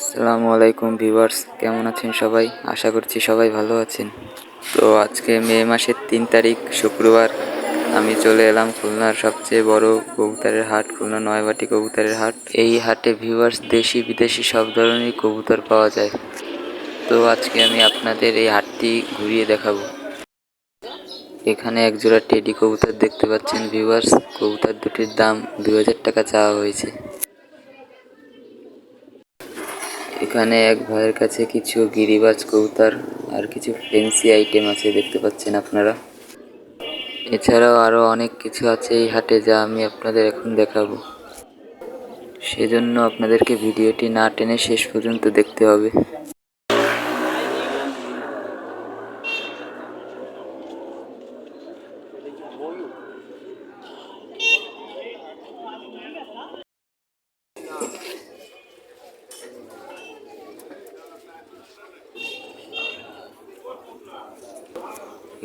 আসসালামু আলাইকুম ভিউয়ার্স, কেমন আছেন সবাই? আশা করছি সবাই ভালো আছেন। তো আজকে মে মাসের তিন তারিখ, শুক্রবার। আমি চলে এলাম খুলনার সবচেয়ে বড় কবুতরের হাট, খুলনা নয়বাটি কবুতরের হাট। এই হাটে ভিউয়ার্স, দেশি, বিদেশি সব ধরনের কবুতর পাওয়া যায়। তো আজকে আমি আপনাদের এই হাটটি ঘুরিয়ে দেখাবো। এখানে একজোড়া টেডি কবুতর দেখতে পাচ্ছেন ভিউয়ার্স। কবুতর দুটির দাম দু হাজার টাকা চাওয়া হয়েছে। এখানে এক ভাইয়ের কাছে কিছু গিরিবাজ কৌতার আর কিছু ফেন্সি আইটেম আছে, দেখতে পাচ্ছেন আপনারা। এছাড়াও আরও অনেক কিছু আছে এই হাটে যা আমি আপনাদের এখন দেখাবো। সেজন্য আপনাদেরকে ভিডিওটি না টেনে শেষ পর্যন্ত দেখতে হবে।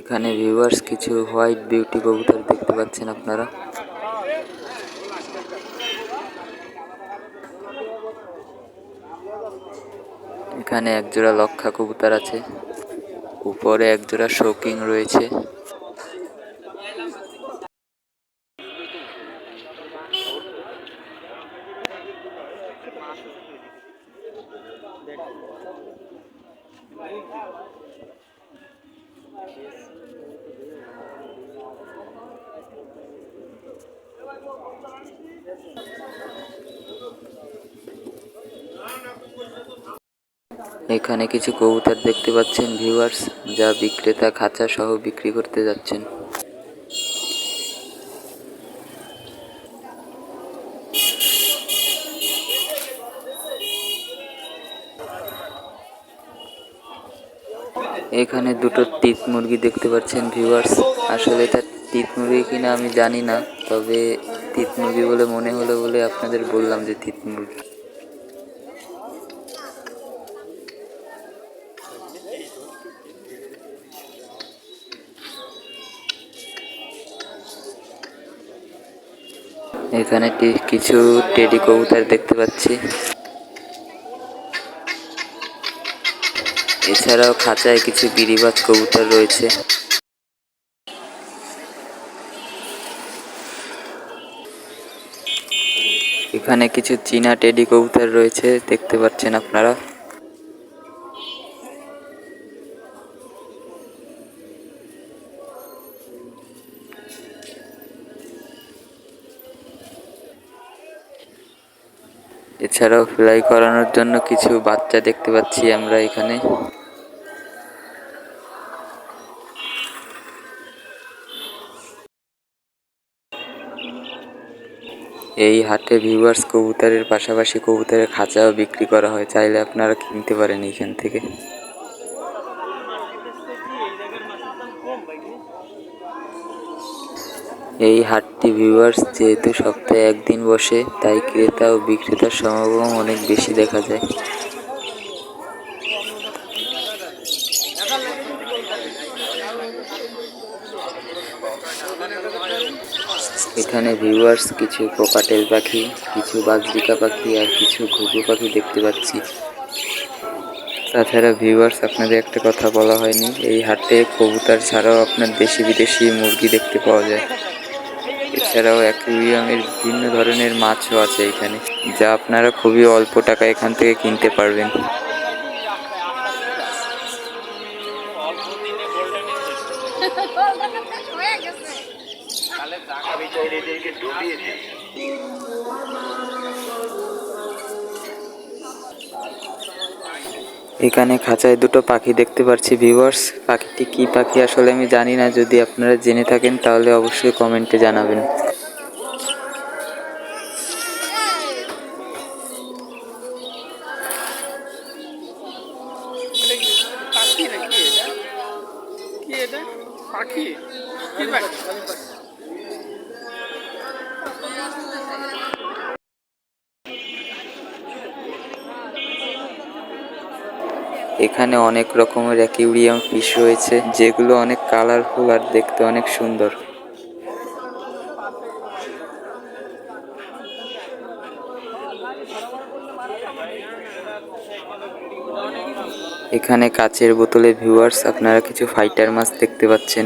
এখানে ভিউয়ার্স কিছু হোয়াইট বিউটি কবুতর দেখতে পাচ্ছেন আপনারা। এখানে একজোড়া লক্ষা কবুতর আছে। উপরে একজোড়া শোকিং রয়েছে। এখানে কিছু কবুতর দেখতে পাচ্ছেন ভিউয়ার্স যা বিক্রেতা খাঁচা সহ বিক্রি করতে যাচ্ছেন। এখানে দুটো তিত মুরগি দেখতে পাচ্ছেন ভিউয়ার্স আসলে এটা তিত মুরগি কিনা আমি জানি না, তবে তিত মুরগি বলে মনে হলো বলে আপনাদের বললাম যে তিত মুরগি। এখানে কিছু টেডি কবুতর দেখতে পাচ্ছি। এছাড়াও খাঁচায় কিছু গিরিবাজ কবুতর রয়েছে। এখানে কিছু চীনা টেডি কবুতর রয়েছে, দেখতে পাচ্ছেন আপনারা। এছাড়াও ফ্লাই করানোর জন্য কিছু বাচ্চা দেখতে পাচ্ছি আমরা এখানে। এই হাটে ভিউয়ার্স কবুতরের পাশাপাশি কবুতরের খাঁচাও বিক্রি করা হয়। চাইলে আপনারা কিনতে পারেন এইখান থেকে। এই হাটটি ভিউয়ার্স যেহেতু সপ্তাহে একদিন বসে, তাই ক্রেতা ও বিক্রেতার সমাগম অনেক বেশি দেখা যায়। এখানে ভিউয়ার্স কিছু কোকাটেল পাখি, কিছু বাজরিকা পাখি আর কিছু ঘুঘু পাখি দেখতে পাচ্ছি। তাছাড়া ভিউয়ার্স আপনাদের একটা কথা বলা হয়নি, এই হাটে কবুতর ছাড়াও আপনার দেশি বিদেশি মুরগি দেখতে পাওয়া যায়। এছাড়াও অ্যাকুরিয়ামের বিভিন্ন ধরনের মাছও আছে এখানে যা আপনারা খুবই অল্প টাকা এখান থেকে কিনতে পারবেন। এখানে খাঁচায় দুটো পাখি দেখতে পারছি ভিউয়ার্স পাখিটি কি পাখি আসলে আমি জানি না, যদি আপনারা জেনে থাকেন তাহলে অবশ্যই কমেন্টে জানাবেন। এখানে অনেক রকমের অ্যাকিউরিয়াম ফিশ রয়েছে, যেগুলো অনেক কালারফুল আর দেখতে অনেক সুন্দর। এখানে কাচের বোতলে ভিউয়ার্স, আপনারা কিছু ফাইটার মাছ দেখতে পাচ্ছেন।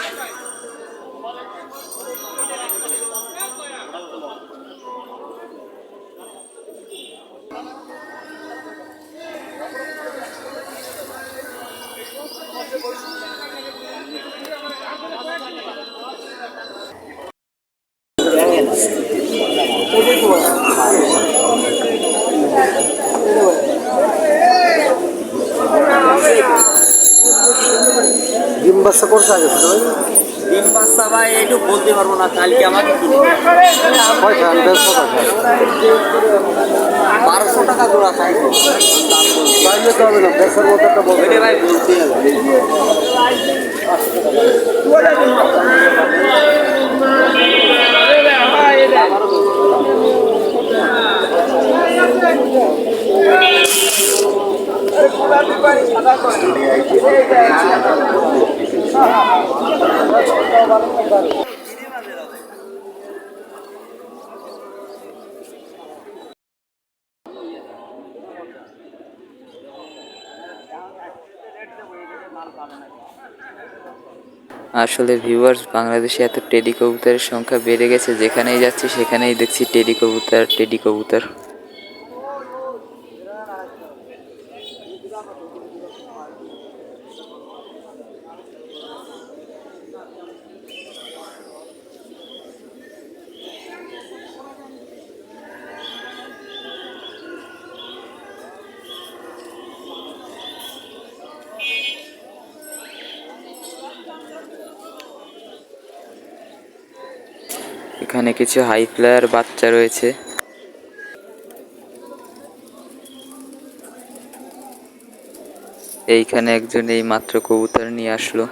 বাচ্চা করছে আগে ভাই? ডিম বাচ্চা ভাই একটু বলতে পারব না কালকে আমাকে কয়টা দেড়শো টাকা। বারোশো টাকা জোড়া চাই বাইরে তো হবে না দেড়শোর মতো একটা বলতে ভাই বলতে আসলে ভিউয়ার্স বাংলাদেশে এত টেডি কবুতরের সংখ্যা বেড়ে গেছে, যেখানেই যাচ্ছি সেখানেই দেখছি টেডি কবুতর টেডি কবুতর এখানে কিছু হাই ফ্লায়ার বাচ্চা রয়েছে। এইখানে একজন এই মাত্র কবুতর নিয়ে আসলো।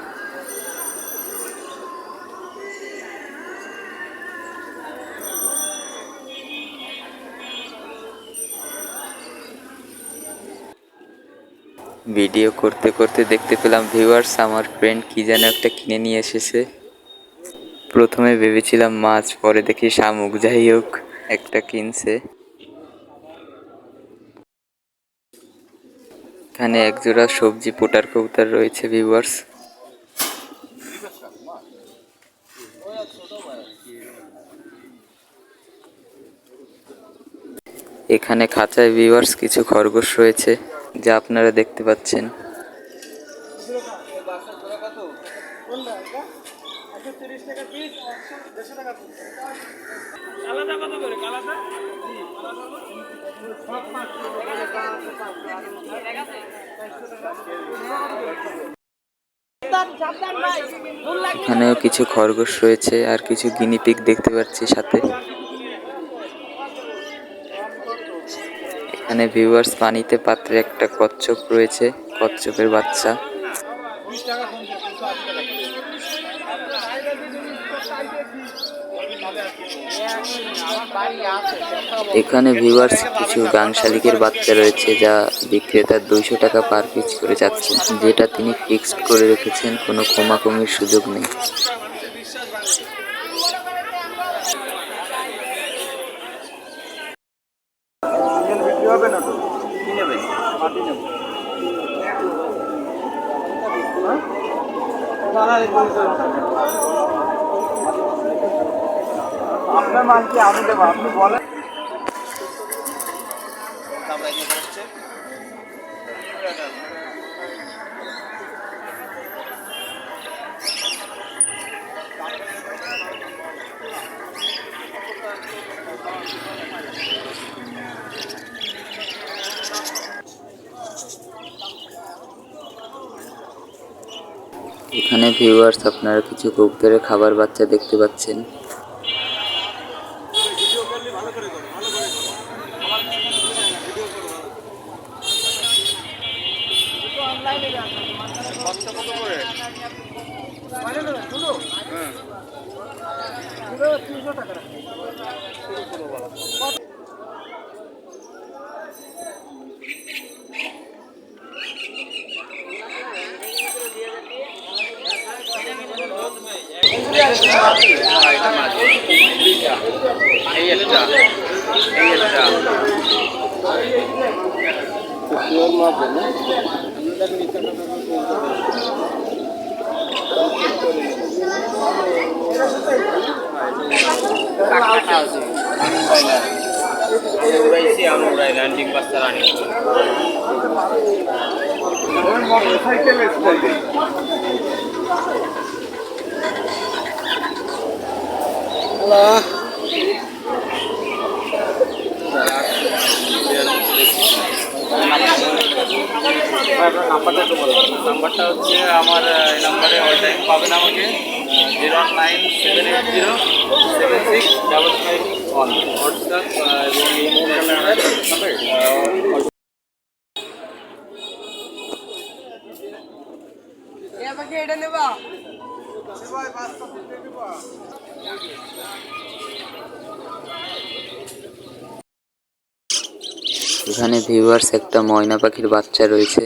ভিডিও করতে করতে দেখতে পেলাম ভিউয়ার্স আমার ফ্রেন্ড কি যেন একটা কিনে নিয়ে এসেছে। প্রথমে ভেবেছিলাম মাছ, পরে দেখি শামুক। যাই হোক, একটা কিনছে। এখানে একজোড়া সবজি পোটার কবুতর রয়েছে ভিউয়ার্স এখানে খাঁচায় ভিউয়ার্স কিছু খরগোশ রয়েছে, যা আপনারা দেখতে পাচ্ছেন। এখানেও কিছু খরগোশ রয়েছে আর কিছু গিনিপিগ দেখতে পাচ্ছি সাথে। এখানে ভিউয়ার্স পানিতে পাত্রে একটা কচ্ছপ রয়েছে, কচ্ছপের বাচ্চা। এখানে ভিউয়ার্স কিছু গাং শালিকের বাচ্চা রয়েছে যা বিক্রেতার দুইশো টাকা পার পিস করে যাচ্ছে, যেটা তিনি ফিক্সড করে রেখেছেন, কোনো কমাকমির সুযোগ নেই। এখানে ভিউয়ার্স আপনারা কিছু কুকদের খাবার বাচ্চা দেখতে পাচ্ছেন। এই একটা এই একটা ল্যান্ডিং বাচ্চা রানি মোটরসাইকেল স্টাইলে নাম্বারটা হচ্ছে আমার এই নাম্বারে অল টাইম পাবেন আমাকে zero nine seven eight zero seven six double five one WhatsApp এখানে ভিউয়ার্স একটা ময়না পাখির বাচ্চা রয়েছে।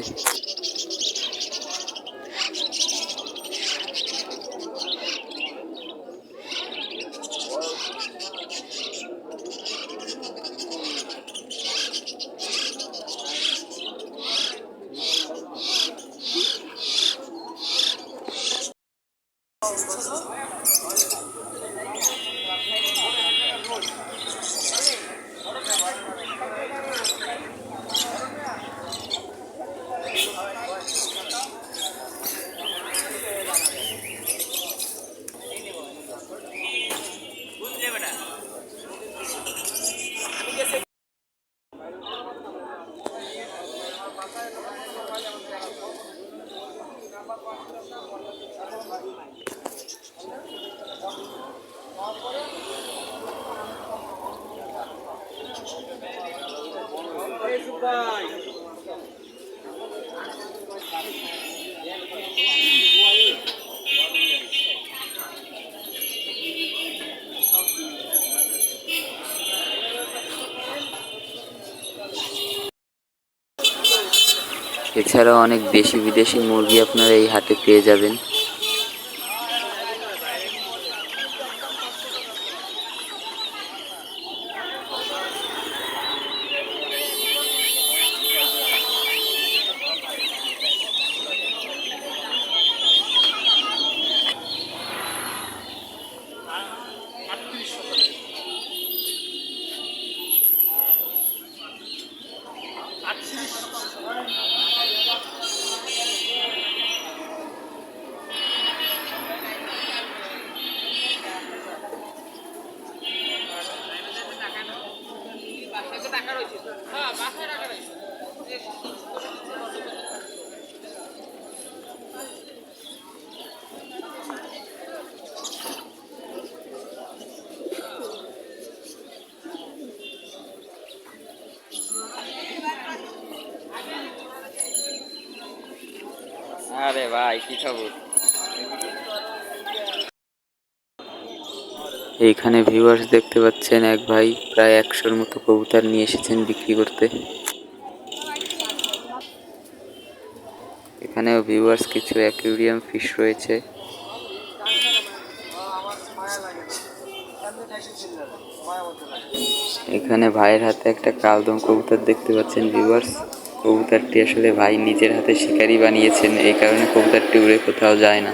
Oh, এছাড়াও অনেক দেশি বিদেশি মুরগি আপনারা এই হাটে পেয়ে যাবেন। আরে ভাই, কি খবর? এইখানে ভিউয়ার্স দেখতে পাচ্ছেন এক ভাই, প্রায় একশোর মতো কবুতর নিয়ে এসেছেন বিক্রি করতে। এখানেও ভিউয়ার্স কিছু অ্যাকুরিয়াম ফিশ রয়েছে। এখানে ভাইয়ের হাতে একটা কালদম কবুতর দেখতে পাচ্ছেন ভিউয়ার্স কবুতরটি আসলে ভাই নিজের হাতে শিকারি বানিয়েছেন, এই কারণে কবুতরটি উড়ে কোথাও যায় না।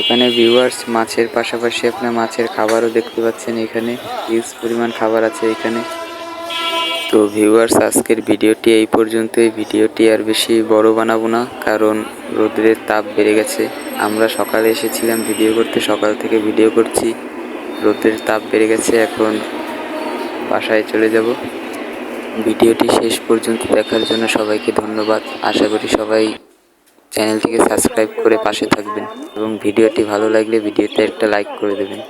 এখানে ভিউয়ার্স মাছের পাশাপাশি আপনার মাছের খাবারও দেখতে পাচ্ছেন এখানে। হিউজ পরিমাণ খাবার আছে এখানে। তো ভিউয়ার্স আজকের ভিডিওটি এই পর্যন্তই। ভিডিওটি আর বেশি বড় বানাবো না, কারণ রোদ্রের তাপ বেড়ে গেছে। আমরা সকালে এসেছিলাম ভিডিও করতে, সকাল থেকে ভিডিও করছি। রোদ্রের তাপ বেড়ে গেছে, এখন বাসায় চলে যাব। ভিডিওটি শেষ পর্যন্ত দেখার জন্য সবাইকে ধন্যবাদ। আশা করি সবাই চ্যানেলটিকে সাবস্ক্রাইব করে পাশে থাকবেন। এবং ভিডিওটি ভালো লাগলে ভিডিওতে একটা লাইক করে দেবেন।